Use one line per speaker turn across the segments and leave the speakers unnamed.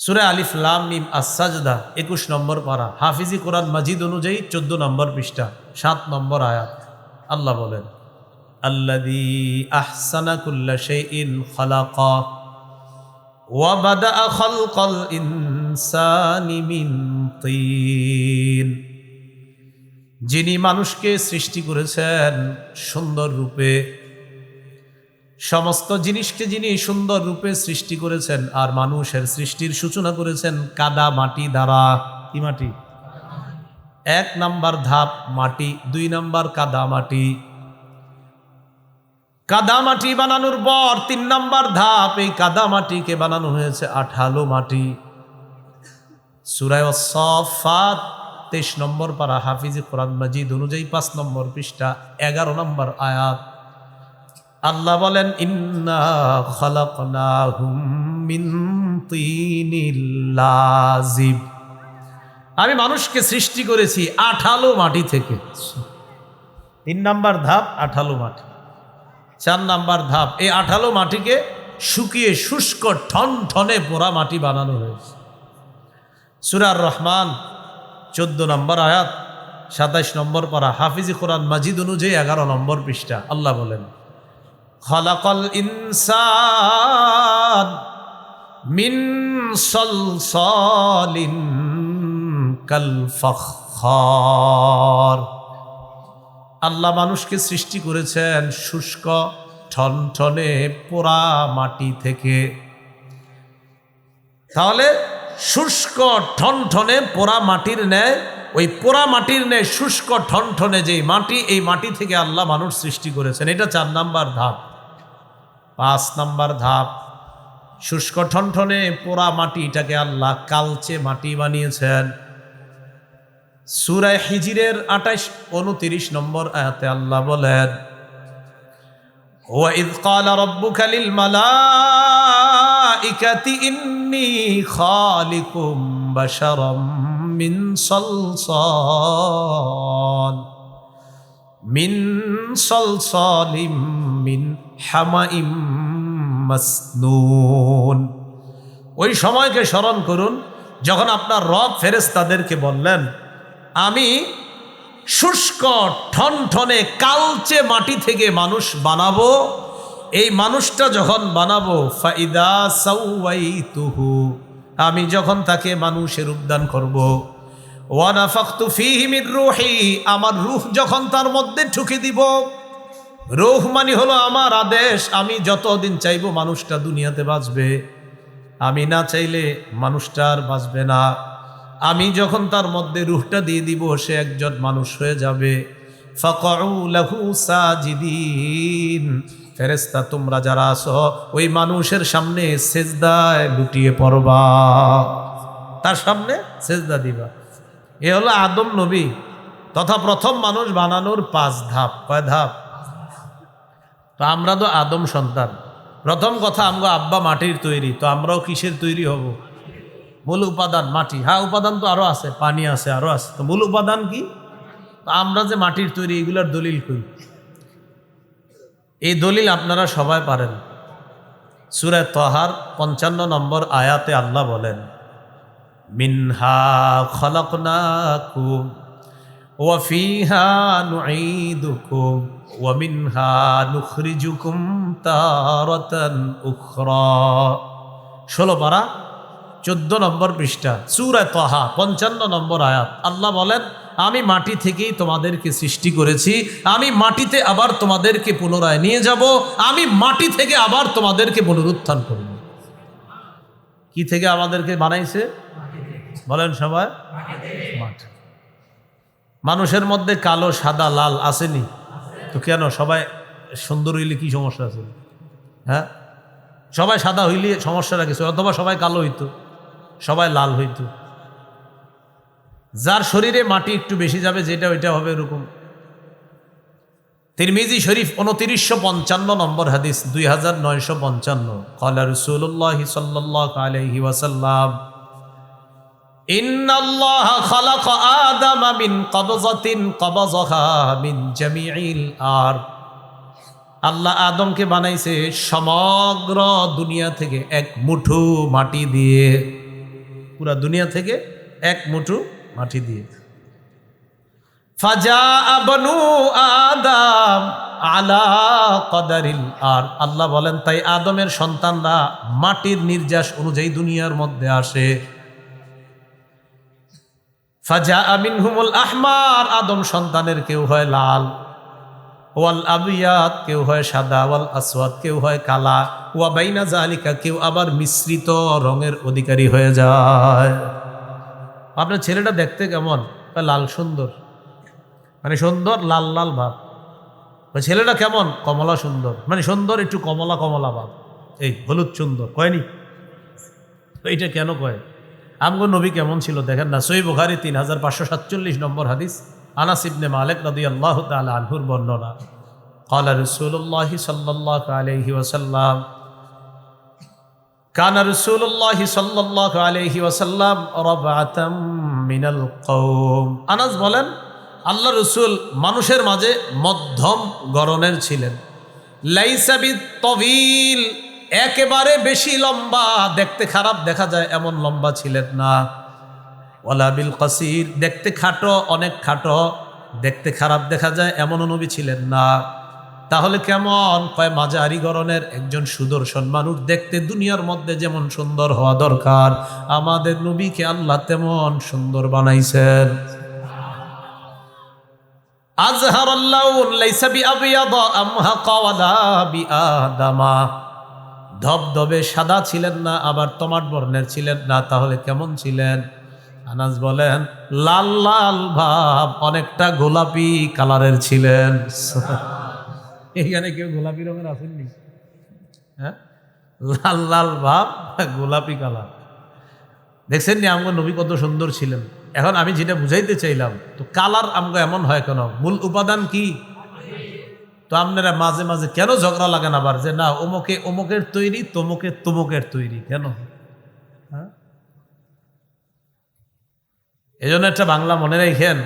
সুরে আলিফ লাম মিম আসাজদা একুশ নম্বর পারা হাফিজি কোরআন মাজিদ অনুযায়ী চোদ্দ নম্বর পৃষ্ঠা সাত নম্বর আয়াত আল্লাহ বলেন আল্লাদি আহসানা কুল্লা শাইইন খালাকা وبدأ خلق الإنسان من طين যিনি মানুষকে সৃষ্টি করেছেন সুন্দর রূপে সমস্ত জিনিসকে যিনি সুন্দর রূপে সৃষ্টি করেছেন আর মানুষের সৃষ্টির সূচনা করেছেন কাদা মাটি দ্বারা। কি মাটি? এক নাম্বার ধাপ মাটি, দুই নাম্বার কাদা মাটি। কাদা মাটি বানানোর পর তিন নাম্বার ধাপ, এই কাদা মাটিকে বানানো হয়েছে আঠালো মাটি। সুরায় সফাত তেইশ নম্বর পারা হাফিজি কোরআন মাজিদ অনুযায়ী পাঁচ নম্বর পৃষ্ঠা, এগারো নম্বর আয়াত। আল্লাহ বলেন, ইন্না লাজিব। আমি মানুষকে সৃষ্টি করেছি আঠালো মাটি থেকে। তিন নাম্বার ধাপ, আঠালো মাটি। চার নাম্বার ধাপ, এই আঠালো মাটিকে শুকিয়ে শুষ্ক ঠন ঠনে পোড়া মাটি বানানো হয়েছে। সুরার রহমান, চোদ্দ নম্বর আয়াত, সাতাইশ নম্বর পারা, হাফিজি কোরআন মাজিদ অনুযায়ী এগারো নম্বর পৃষ্ঠা, আল্লাহ বলেন খলাকল ইনসান মিন সলসলিন কাল ফখর আল্লাহ মানুষকে সৃষ্টি করেছেন শুষ্ক, ঠনঠনে পোড়া মাটি থেকে। তাহলে শুষ্ক, ঠনঠনে পোড়া মাটির ন্যায়, ওই পোড়া মাটির ন্যায় শুষ্ক, ঠনঠনে যে মাটি, এই মাটি থেকে আল্লাহ মানুষ সৃষ্টি করেছেন। এটা চার নাম্বার ধাপ। পাঁচ নাম্বার ধাপ শুষ্ক ঠনঠনে পোড়া মাটিটাকে আল্লাহ কালচে মাটি বানিয়েছেন সুরায় হিজিরের আঠাইশ উনতিরিশ নম্বর আয়াতে আল্লাহ বলেন وإذ قال ربك للملائكة إني خالق بشرا من صلصال মিন সলসলিম মিন হামাইম মাসনুন। ওই সময়কে স্মরণ করুন, যখন আপনার রব ফেরেস তাদেরকে বললেন, আমি শুষ্ক ঠনঠনে কালচে মাটি থেকে মানুষ বানাবো, এই মানুষটা যখন বানাবো, ফাইদা সাউ আমি যখন তাকে মানুষের উদ্যান করব। আমার রূহ যখন তার মধ্যে ঠুকে দিব। রুহ মানে হলো আমার আদেশ, আমি যতদিন চাইব মানুষটা দুনিয়াতে বাঁচবে। আমি না চাইলে মানুষটা আর বাঁচবে না। আমি যখন তার মধ্যে রুহটা দিয়ে দিব, সে একজন মানুষ হয়ে যাবে। ফেরেস্তা তোমরা যারা আছো, ওই মানুষের সামনে সেজদায় লুটিয়ে পড়বা। তার সামনে সেজদা দিবা। এ হলো আদম নবী, তথা প্রথম মানুষ বানানোর পাঁচ ধাপ। কয় ধাপ? তো আমরা তো আদম সন্তান। প্রথম কথা, আমগো আব্বা মাটির তৈরি, তো আমরাও কিসের তৈরি হব? মূল উপাদান মাটি। হ্যাঁ উপাদান তো আরও আছে, পানি আছে আরও আছে। তো মূল উপাদান কি? তো আমরা যে মাটির তৈরি, এগুলোর দলিল কই? এই দলিল আপনারা সবাই পারেন। সুরে তহার পঞ্চান্ন নম্বর আয়াতে আল্লাহ বলেন মিনহা খলকনাকুম ওয়াফিহা নুঈদুকুম ওয়ামিনহা নুখরিজুকুম তারাতান উখরা। ষোলো পারা, চোদ্দ নম্বর পৃষ্ঠা সুরায় তহা, পঞ্চান্ন নম্বর আয়াত। আল্লাহ বলেন, আমি মাটি থেকেই তোমাদেরকে সৃষ্টি করেছি, আমি মাটিতে আবার তোমাদেরকে পুনরায় নিয়ে যাব, আমি মাটি থেকে আবার তোমাদেরকে পুনরুত্থান করব। কি থেকে আমাদেরকে বানাইছে? বলেন সবাই। মাটি মানুষের মধ্যে কালো, সাদা, লাল আসেনি? তো কেন? সবাই সুন্দর হইলে কি সমস্যা আছে? হ্যাঁ? সবাই সাদা হইলে সমস্যাটা কিছু অথবা সবাই কালো হইতো, সবাই লাল হইতো। যার শরীরে মাটি একটু বেশি যাবে, যেটা ওইটা হবে এরকম। তিরমিজি শরীফ উনতিরিশশো পঞ্চান্ন নম্বর হাদিস, দুই হাজার নয়শো পঞ্চান্ন। কলা রসুল্লাহ সাল্লাহ আলহি ওয়াসাল্লাম إن الله خلق آدم من قبضة قبضها من جميع الأرض আল্লাহ আদমকে বানাইছে সমগ্র দুনিয়া থেকে এক মুঠো মাটি দিয়ে পুরা দুনিয়া থেকে এক মুঠো মাটি দিয়ে ফাজা আবনু আদম আলা কদারিল আর আল্লাহ বলেন তাই আদমের সন্তানরা মাটির নির্যাস অনুযায়ী দুনিয়ার মধ্যে আসে ফাজা আমিন হুমুল আহমার, আদম সন্তানের কেউ হয় লাল, ওয়াল আবিয়াত কেউ হয় সাদা, ওয়াল আসওয়াদ কেউ হয় কালা, ওয়া বাইনা জালিকা কেউ আবার মিশ্রিত রঙের অধিকারী হয়ে যায়। আপনার ছেলেটা দেখতে কেমন? লাল সুন্দর। মানে সুন্দর লাল লাল ভাব। ছেলেটা কেমন? কমলা সুন্দর। মানে সুন্দর একটু কমলা কমলা ভাব। এই হলুদ সুন্দর। কয়নি? এইটা কেন কয়? আমগো নবী কেমন ছিল দেখেন না সই বুখারি তিন হাজার পাঁচশো সাতচল্লিশ নম্বর হাদিস আনাস ইবনে মালিক রাদি আল্লাহ তালা আনহুর বর্ণনা قال رسول الله صلى الله عليه وسلم كان رسول الله صلى الله عليه وسلم ربعة من القوم আনাস বলেন আল্লাহ রসুল মানুষের মাঝে মধ্যম গরনের ছিলেন লাইসাবি তবিল একেবারে বেশি লম্বা, দেখতে খারাপ দেখা যায় এমন লম্বা ছিলেন না। ওয়ালাবিল কাসির, দেখতে খাটো, অনেক খাটো, দেখতে খারাপ দেখা যায় এমন নবী ছিলেন না। তাহলে কেমন? কয় মাঝারি গরনের একজন সুদর্শন মানুষ দেখতে দুনিয়ার মধ্যে যেমন সুন্দর হওয়া দরকার, আমাদের নবীকে আল্লাহ তেমন সুন্দর বানাইছেন। আজহার আল্লাহ আমহাকা ওয়ালা বিআদামা। ধবধবে সাদা ছিলেন না, আবার তমাট বর্ণের ছিলেন না, তাহলে কেমন ছিলেন? আনাজ বলেন, লাল লাল ভাব, অনেকটা গোলাপি কালারের ছিলেন। এখানে কেউ গোলাপি রঙের আসেননি? হ্যাঁ? লাল লাল ভাব, গোলাপি কালার। দেখছেন নি আমগো নবী কত সুন্দর ছিলেন? এখন আমি যেটা বুঝাইতে চাইলাম, তো কালার আমগো এমন হয় কেন? মূল উপাদান কি? তো আপনারা মাঝে মাঝে কেন ঝগড়া লাগেন আবার? যে না, অমুকে অমুকের তৈরি, তমুকে তমুকের তৈরি, কেন? হ্যাঁ? এই জন্য একটা বাংলা মনে রাখেন,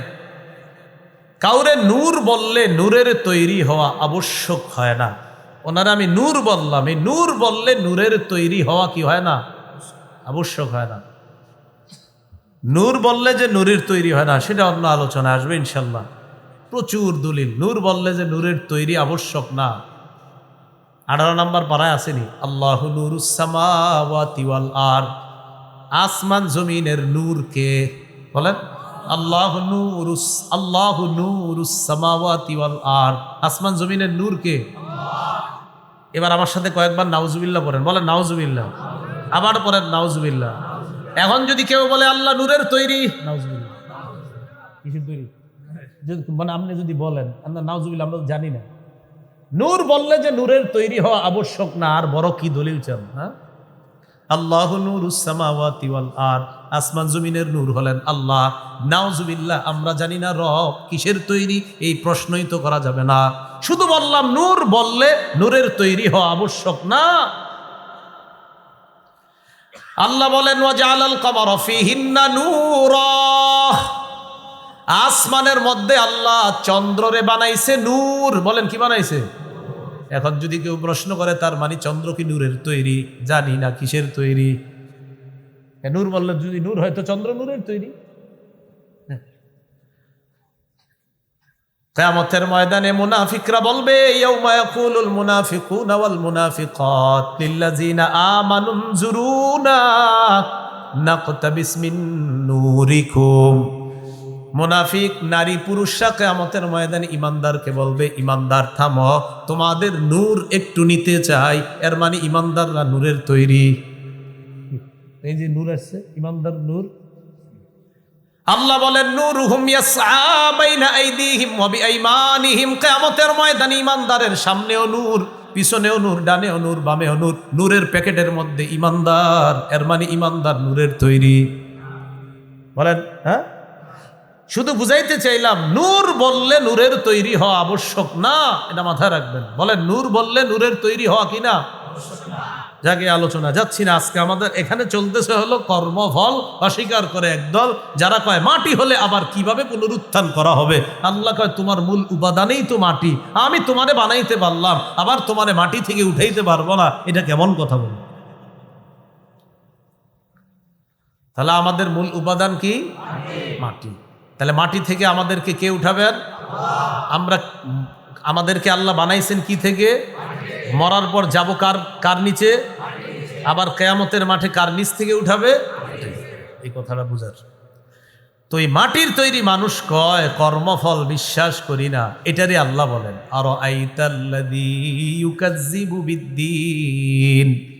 কাউরে নূর বললে নূরের তৈরি হওয়া আবশ্যক হয় না। ওনারা আমি নূর বললাম, এই নূর বললে নূরের তৈরি হওয়া কি হয় না? আবশ্যক হয় না। নূর বললে যে নূরের তৈরি হয় না, সেটা অন্য আলোচনা আসবে ইনশাল্লাহ। প্রচুর দলিল। নূর বললে যে নূরের তৈরি আবশ্যক না। আঠারো নম্বর পাড়ায় আসেনি। আল্লাহ নুরুসামাওয়াতিওয়াল আর আসমান জমিনের নূরকে বলেন, আল্লাহ নূরুস, আল্লাহ নুরুসামাওয়াতিওয়াল আর আসমান জমিনের নূরকে এবার আমার সাথে কয়েকবার নাউজুবিল্লাহ পড়েন। বলেন, নাউজুবিল্লাহ। আবার পড়েন, নাউজুবিল্লাহ। এখন যদি কেউ বলে, আল্লাহ নূরের তৈরি, নাউজুবিল্লাহ। কিসের তৈরি? মানে আপনি যদি বলেন, আমরা নাউজুবিল্লাহ আমরা জানি না। নূর বললে যে নূরের তৈরি হওয়া আবশ্যক না, আর বড় কি দলিল চান হ্যাঁ? আল্লাহ নুরুসামাওয়াতি ওয়াল আর, আসমান জমিনের নূর হলেন আল্লাহ। নাউজুবিল্লাহ, আমরা জানি না রব কিসের তৈরি, এই প্রশ্নই তো করা যাবে না। শুধু বললাম নূর বললে নূরের তৈরি হওয়া আবশ্যক না। আল্লাহ বলেন ওয়াজালাল কমর ফিহিন্না নূরা। আসমানের মধ্যে আল্লাহ চন্দ্ররে বানাইছে নূর। বলেন, কি বানাইছে? এখন যদি কেউ প্রশ্ন করে, তার মানে চন্দ্র কি নূরের তৈরি? জানি না, কিসের তৈরি? নূর বললে যদি নূর হয়, তো চন্দ্র নূরের তৈরি। কিয়ামতের ময়দানে মুনাফিকরা বলবে, ইয়াউমা ইয়াকুলুল মুনাফিকুনা ওয়াল মুনাফিকাত লিল্লাযিনা আমানু নজুরুনা নাকতাবিস মিন নূরিকুম। মুনাফিক, নারী, পুরুষরা কেয়ামতের ময়দানে ইমানদারকে বলবে, ইমানদার, থাম, তোমাদের নূর একটু নিতে চাই। এর মানে ইমানদাররা নূরের তৈরি। এই যে নূর আসছে, ইমানদার নূর। আল্লাহ বলেন নূর হুম বাইনা আইদিহিম ওয়া বিআইমানিহিম। কিয়ামতের ময়দানে ইমানদারের সামনেও নূর, পিছনেও নূর, ডানেও নূর, বামেও নূর, নূরের প্যাকেটের মধ্যে ইমানদার, এর মানে ইমানদার নূরের তৈরি। বলেন হ্যাঁ? শুধু বুঝাইতে চাইলাম, নূর বললে নূরের তৈরি হওয়া আবশ্যক না, এটা মাথায় রাখবেন। বলেন, নূর বললে নূরের তৈরি হওয়া কি না? যাকে আলোচনা যাচ্ছি না। আজকে আমাদের এখানে চলতেছে হলো কর্মফল অস্বীকার করে একদল যারা কয়, মাটি হলে আবার কীভাবে পুনরুত্থান করা হবে? আল্লাহ কয়, তোমার মূল উপাদানেই তো মাটি। আমি তোমারে বানাইতে পারলাম, আবার তোমারে মাটি থেকে উঠাইতে পারব না। এটা কেমন কথা বল তাহলে আমাদের মূল উপাদান কি? মাটি। তাহলে মাটি থেকে আমাদেরকে কে উঠাবেন? আমরা, আমাদেরকে আল্লাহ বানাইছেন কি থেকে? মরার পর যাব কার কার নিচে? আবার কেয়ামতের মাঠে কার নিচ থেকে উঠাবে? এই কথাটা বুঝার। তো এই মাটির তৈরি মানুষ কয়, কর্মফল বিশ্বাস করি না, এটারই আল্লাহ বলেন আর আইতাল্লাযী ইউকাজ্জিবু বিদ্দীন।